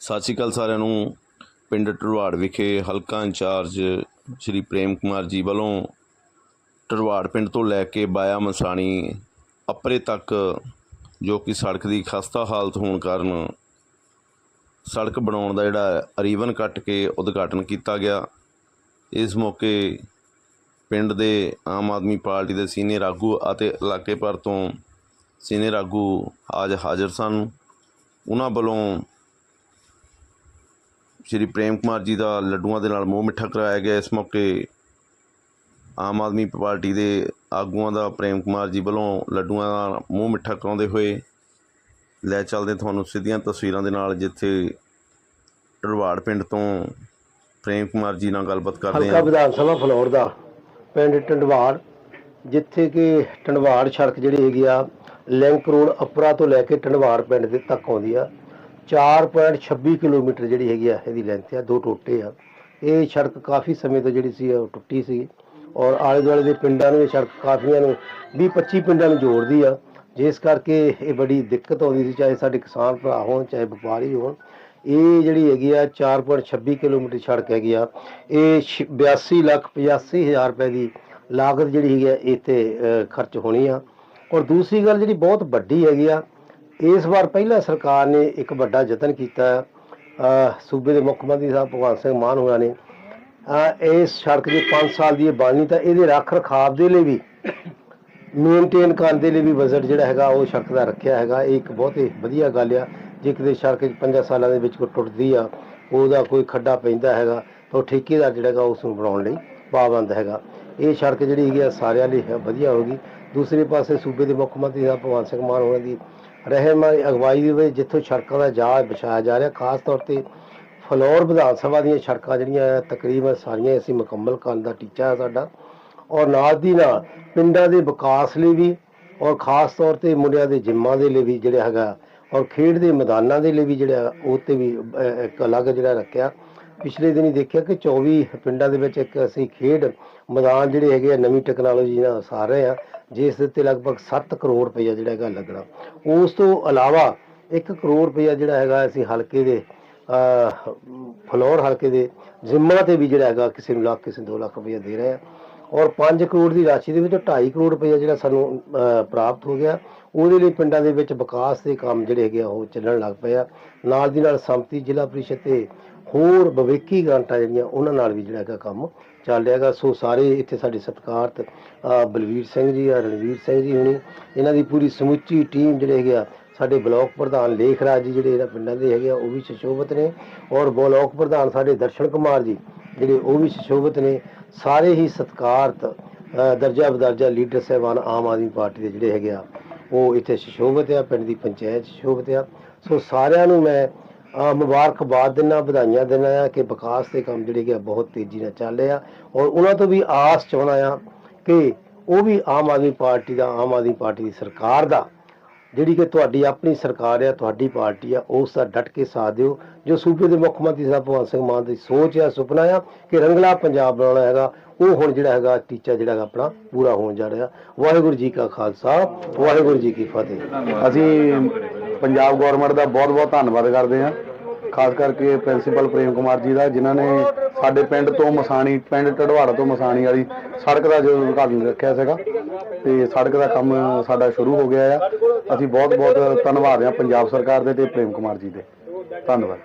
ਸਤਿ ਸ਼੍ਰੀ ਅਕਾਲ ਸਾਰਿਆਂ ਨੂੰ। ਪਿੰਡ ਟਰਵਾੜ ਵਿਖੇ ਹਲਕਾ ਇੰਚਾਰਜ ਸ਼੍ਰੀ ਪ੍ਰੇਮ ਕੁਮਾਰ ਜੀ ਵੱਲੋਂ ਟਰਵਾੜ ਪਿੰਡ ਤੋਂ ਲੈ ਕੇ ਬਾਇਆ ਮਸਾਣੀ ਅਪਰੇ ਤੱਕ ਜੋ ਕਿ ਸੜਕ ਦੀ ਖਸਤਾ ਹਾਲਤ ਹੋਣ ਕਾਰਨ ਸੜਕ ਬਣਾਉਣ ਦਾ ਜਿਹੜਾ ਰੀਵਨ ਕੱਟ ਕੇ ਉਦਘਾਟਨ ਕੀਤਾ ਗਿਆ। ਇਸ ਮੌਕੇ ਪਿੰਡ ਦੇ ਆਮ ਆਦਮੀ ਪਾਰਟੀ ਦੇ ਸੀਨੀਅਰ ਆਗੂ ਅਤੇ ਇਲਾਕੇ ਭਰ ਤੋਂ ਸੀਨੀਅਰ ਆਗੂ ਅੱਜ ਹਾਜ਼ਰ ਸਨ। ਉਹਨਾਂ ਵੱਲੋਂ ਸ਼੍ਰੀ ਪ੍ਰੇਮ ਕੁਮਾਰ ਜੀ ਦਾ ਲੱਡੂਆਂ ਦੇ ਨਾਲ ਮੂੰਹ ਮਿੱਠਾ ਕਰਾਇਆ ਗਿਆ ਇਸ ਮੌਕੇ ਆਮ ਆਦਮੀ ਪਾਰਟੀ ਦੇ ਆਗੂਆਂ ਦਾ ਪ੍ਰੇਮ ਕੁਮਾਰ ਜੀ ਵੱਲੋਂ ਲੱਡੂਆਂ ਦਾ ਮੂੰਹ ਮਿੱਠਾ ਕਰਾਉਂਦੇ ਹੋਏ ਲੈ ਚੱਲਦੇ ਤੁਹਾਨੂੰ ਸਿੱਧੀਆਂ ਤਸਵੀਰਾਂ ਦੇ ਨਾਲ ਜਿੱਥੇ ਢਰਵਾੜ ਪਿੰਡ ਤੋਂ ਪ੍ਰੇਮ ਕੁਮਾਰ ਜੀ ਨਾਲ ਗੱਲਬਾਤ ਕਰਦੇ ਹਲਕਾ ਹਾਂ। ਵਿਧਾਨ ਸਭਾ ਫਲੋਰ ਦਾ ਪਿੰਡ ਟੰਡਵਾੜ ਜਿੱਥੇ ਕਿ ਟੰਡਵਾੜ ਸੜਕ ਜਿਹੜੀ ਹੈਗੀ ਆ, ਲਿੰਕ ਰੋਡ ਅਪਰਾ ਤੋਂ ਲੈ ਕੇ ਟੰਡਵਾੜ ਪਿੰਡ ਦੇ ਤੱਕ ਆਉਂਦੀ ਆ। 4.26 ਕਿਲੋਮੀਟਰ ਜਿਹੜੀ ਹੈਗੀ ਆ ਇਹਦੀ ਲੈਂਥ ਆ ਦੋ ਟੋਟੇ ਆ। ਇਹ ਸੜਕ ਕਾਫੀ ਸਮੇਂ ਤੋਂ ਜਿਹੜੀ ਸੀ ਉਹ ਟੁੱਟੀ ਸੀ। ਔਰ ਆਲੇ ਦੁਆਲੇ ਦੇ ਪਿੰਡਾਂ ਨੂੰ ਇਹ ਸੜਕ ਕਾਫੀਆਂ ਨੂੰ 20 25 ਪਿੰਡਾਂ ਨੂੰ ਜੋੜਦੀ ਆ। ਜਿਸ ਕਰਕੇ ਇਹ ਬੜੀ ਦਿੱਕਤ ਆਉਂਦੀ ਸੀ ਚਾਹੇ ਸਾਡੇ ਕਿਸਾਨ ਭਰਾ ਹੋਣ ਚਾਹੇ ਵਪਾਰੀ ਹੋਣ। ਇਹ ਜਿਹੜੀ ਹੈਗੀ ਆ 4.26 ਕਿਲੋਮੀਟਰ ਸੜਕ ਹੈਗੀ ਆ। ਇਹ ਛ- 82 ਲੱਖ 85 ਹਜ਼ਾਰ ਰੁਪਏ ਦੀ ਲਾਗਤ ਜਿਹੜੀ ਹੈਗੀ ਆ ਇੱਥੇ ਅ, ਖਰਚ ਹੋਣੀ ਆ। ਔਰ ਦੂਸਰੀ ਗੱਲ ਜਿਹੜੀ ਬਹੁਤ ਵੱਡੀ ਹੈਗੀ ਆ ਇਸ ਵਾਰ ਪਹਿਲਾਂ ਸਰਕਾਰ ਨੇ ਇੱਕ ਵੱਡਾ ਯਤਨ ਕੀਤਾ। ਸੂਬੇ ਦੇ ਮੁੱਖ ਮੰਤਰੀ ਸਾਹਿਬ ਭਗਵੰਤ ਸਿੰਘ ਮਾਨ ਹੋਣਾ ਨੇ। ਇਸ ਸੜਕ ਜੇ 5 ਸਾਲ ਦੀ ਬਣਨੀ ਤਾਂ ਇਹਦੇ ਰੱਖ ਰਖਾਵ ਦੇ ਲਈ ਵੀ ਮੇਨਟੇਨ ਕਰਨ ਦੇ ਲਈ ਵੀ ਬਜਟ ਜਿਹੜਾ ਹੈਗਾ ਉਹ ਸੜਕ ਦਾ ਰੱਖਿਆ ਹੈਗਾ। ਇਹ ਇੱਕ ਬਹੁਤ ਹੀ ਵਧੀਆ ਗੱਲ ਆ। ਜੇ ਕਿਤੇ ਸੜਕ 5 ਸਾਲਾਂ ਦੇ ਵਿੱਚ ਕੋਈ ਟੁੱਟਦੀ ਆ, ਉਹਦਾ ਕੋਈ ਖੱਡਾ ਪੈਂਦਾ ਹੈਗਾ, ਤਾਂ ਉਹ ਠੇਕੇਦਾਰ ਜਿਹੜਾ ਹੈਗਾ ਉਸ ਨੂੰ ਬਣਾਉਣ ਲਈ ਪਾਬੰਦ ਹੈਗਾ। ਇਹ ਸੜਕ ਜਿਹੜੀ ਹੈਗੀ ਆ, ਸਾਰਿਆਂ ਲਈ ਵਧੀਆ ਹੋਗੀ ਦੂਸਰੇ ਪਾਸੇ ਸੂਬੇ ਦੇ ਮੁੱਖ ਮੰਤਰੀ ਸਾਹਿਬ ਭਗਵੰਤ ਸਿੰਘ ਮਾਨ ਹੋਣਾ ਦੀ ਰਹਿਨਮਾਈ ਅਗਵਾਈ ਦੇ ਵਿੱਚ ਜਿੱਥੋਂ ਸੜਕਾਂ ਦਾ ਜਾਲ ਵਿਛਾਇਆ ਜਾ ਰਿਹਾ, ਖਾਸ ਤੌਰ ਤੇ ਫਲੋਰ ਵਿਧਾਨ ਸਭਾ ਦੀਆਂ ਸੜਕਾਂ ਜਿਹੜੀਆਂ ਤਕਰੀਬਨ ਸਾਰੀਆਂ ਅਸੀਂ ਮੁਕੰਮਲ ਕਰਨ ਦਾ ਟੀਚਾ ਹੈ ਸਾਡਾ। ਔਰ ਨਾਲ ਦੀ ਨਾਲ ਪਿੰਡਾਂ ਦੇ ਵਿਕਾਸ ਲਈ ਵੀ ਔਰ ਖਾਸ ਤੌਰ ਤੇ ਮੁੰਡਿਆਂ ਦੇ ਜਿੰਮਾਂ ਦੇ ਲਈ ਵੀ ਜਿਹੜਾ ਹੈਗਾ, ਔਰ ਖੇਡ ਦੇ ਮੈਦਾਨਾਂ ਦੇ ਲਈ ਵੀ ਜਿਹੜਾ ਉਹ ਤੇ ਵੀ ਇੱਕ ਅਲੱਗ ਜਿਹੜਾ ਰੱਖਿਆ। ਪਿਛਲੇ ਦਿਨੀ ਦੇਖਿਆ ਕਿ 24 ਪਿੰਡਾਂ ਦੇ ਵਿੱਚ ਇੱਕ ਅਸੀਂ ਖੇਡ ਮੈਦਾਨ ਜਿਹੜੇ ਹੈਗੇ ਆ, ਨਵੀਂ ਟੈਕਨੋਲੋਜੀ ਨਾਲ ਸਾਰ ਰਹੇ ਆ। ਜਿਸ ਦੇ ਉੱਤੇ ਲਗਭਗ 7 ਕਰੋੜ ਰੁਪਈਆ ਜਿਹੜਾ ਹੈਗਾ ਲੱਗਣਾ। ਉਸ ਤੋਂ ਇਲਾਵਾ 1 ਕਰੋੜ ਰੁਪਈਆ ਜਿਹੜਾ ਹੈਗਾ ਅਸੀਂ ਹਲਕੇ ਦੇ ਅਹ, ਫਲੋਰ ਹਲਕੇ ਦੇ ਜ਼ਿੰਮਾ ਤੇ ਵੀ ਜਿਹੜਾ ਹੈਗਾ ਕਿਸੇ ਨੂੰ ਲੱਖ ਕਿਸੇ ਨੂੰ 2 ਲੱਖ ਰੁਪਈਆ ਦੇ ਰਹੇ ਆ। ਔਰ 5 ਕਰੋੜ ਦੀ ਰਾਸ਼ੀ ਦੇ ਵਿੱਚੋਂ 2.5 ਕਰੋੜ ਰੁਪਈਆ ਜਿਹੜਾ ਸਾਨੂੰ ਪ੍ਰਾਪਤ ਹੋ ਗਿਆ। ਉਹਦੇ ਲਈ ਪਿੰਡਾਂ ਦੇ ਵਿੱਚ ਵਿਕਾਸ ਦੇ ਕੰਮ ਜਿਹੜੇ ਹੈਗੇ ਆ ਉਹ ਚੱਲਣ ਲੱਗ ਪਏ ਆ। ਨਾਲ ਦੀ ਨਾਲ ਸੰਪਤੀ ਜ਼ਿਲ੍ਹਾ ਪ੍ਰੀਸ਼ਦ ਤੇ ਹੋਰ ਵਿਵੇਕੀ ਗ੍ਰਾਂਟਾਂ ਜਿਹੜੀਆਂ ਉਹਨਾਂ ਨਾਲ ਵੀ ਜਿਹੜਾ ਹੈਗਾ ਕੰਮ ਚੱਲ ਰਿਹਾ ਹੈਗਾ। ਸੋ ਸਾਰੇ ਇੱਥੇ ਸਾਡੇ ਸਤਿਕਾਰਤ ਅਹ, ਬਲਵੀਰ ਸਿੰਘ ਜੀ ਆ ਰਣਵੀਰ ਸਿੰਘ ਜੀ ਹੁਣੀ ਇਹਨਾਂ ਦੀ ਪੂਰੀ ਸਮੁੱਚੀ ਟੀਮ ਜਿਹੜੇ ਹੈਗੇ ਆ ਸਾਡੇ ਬਲਾਕ ਪ੍ਰਧਾਨ ਲੇਖ ਰਾਜ ਜੀ ਜਿਹੜੇ ਇਹਨਾਂ ਪਿੰਡਾਂ ਦੇ ਹੈਗੇ ਆ ਉਹ ਵੀ ਸੁਸ਼ੋਭਿਤ ਨੇ। ਔਰ ਬਲਾਕ ਪ੍ਰਧਾਨ ਸਾਡੇ ਦਰਸ਼ਨ ਕੁਮਾਰ ਜੀ ਜਿਹੜੇ ਉਹ ਵੀ ਸੁਸ਼ੋਭਿਤ ਨੇ। ਸਾਰੇ ਹੀ ਸਤਿਕਾਰਤ ਦਰਜਾ ਬਦਰਜਾ ਲੀਡਰ ਸਹਿਬਾਨ ਆਮ ਆਦਮੀ ਪਾਰਟੀ ਦੇ ਜਿਹੜੇ ਹੈਗੇ ਆ ਉਹ ਇੱਥੇ ਸੁਸ਼ੋਭਿਤ ਆ ਪਿੰਡ ਦੀ ਪੰਚਾਇਤ ਸੁਸ਼ੋਭਿਤ ਆ। ਸੋ ਸਾਰਿਆਂ ਨੂੰ ਮੈਂ ਮੁਬਾਰਕਬਾਦ ਦਿੰਦਾ ਵਧਾਈਆਂ ਦਿੰਦਾ ਆ ਕਿ ਵਿਕਾਸ ਦੇ ਕੰਮ ਜਿਹੜੇ ਕਿ ਬਹੁਤ ਤੇਜ਼ੀ ਨਾਲ ਚੱਲ ਰਿਹਾ ਔਰ ਉਹਨਾਂ ਤੋਂ ਵੀ ਆਸ ਚਾਹੁੰਦਾ ਆ ਕਿ ਉਹ ਵੀ ਆਮ ਆਦਮੀ ਪਾਰਟੀ ਦਾ, ਆਮ ਆਦਮੀ ਪਾਰਟੀ ਦੀ ਸਰਕਾਰ ਦਾ ਜਿਹੜੀ ਕਿ ਤੁਹਾਡੀ ਆਪਣੀ ਸਰਕਾਰ ਆ, ਤੁਹਾਡੀ ਪਾਰਟੀ ਆ, ਉਸ ਦਾ ਡਟ ਕੇ ਸਾਥ ਦਿਓ। ਜੋ ਸੂਬੇ ਦੇ ਮੁੱਖ ਮੰਤਰੀ ਸਾਹਿਬ ਭਗਵੰਤ ਸਿੰਘ ਮਾਨ ਦੀ ਸੋਚ ਆ, ਸੁਪਨਾ ਆ ਕਿ ਰੰਗਲਾ ਪੰਜਾਬ ਬਣਾਉਣਾ ਹੈਗਾ, ਉਹ ਹੁਣ ਜਿਹੜਾ ਹੈਗਾ ਟੀਚਾ ਜਿਹੜਾ ਹੈਗਾ ਆਪਣਾ ਪੂਰਾ ਹੋਣ ਜਾ ਰਿਹਾ। ਵਾਹਿਗੁਰੂ ਜੀ ਕਾ ਖਾਲਸਾ, ਵਾਹਿਗੁਰੂ ਜੀ ਕੀ ਫਤਿਹ। ਅਸੀਂ ਪੰਜਾਬ ਗਵਰਨਮੈਂਟ ਦਾ ਬਹੁਤ-ਬਹੁਤ ਧੰਨਵਾਦ ਕਰਦੇ ਹਾਂ। ਖਾਸ ਕਰਕੇ ਪ੍ਰਿੰਸੀਪਲ ਪ੍ਰੇਮ ਕੁਮਾਰ ਜੀ ਦਾ, ਜਿਨ੍ਹਾਂ ਨੇ ਸਾਡੇ ਪਿੰਡ ਤੋਂ ਮਸਾਣੀ, ਪਿੰਡ ਢੜਵਾੜਾ ਤੋਂ ਮਸਾਣੀ ਵਾਲੀ ਸੜਕ ਦਾ ਜੋ ਉਦਘਾਟਨ ਰੱਖਿਆ ਸੀਗਾ। ਤੇ ਸੜਕ ਦਾ ਕੰਮ ਸਾਡਾ ਸ਼ੁਰੂ ਹੋ ਗਿਆ ਆ। ਅਸੀਂ ਬਹੁਤ-ਬਹੁਤ ਧੰਨਵਾਦ ਹਾਂ ਪੰਜਾਬ ਸਰਕਾਰ ਦੇ ਤੇ ਪ੍ਰੇਮ ਕੁਮਾਰ ਜੀ ਦੇ। ਧੰਨਵਾਦ।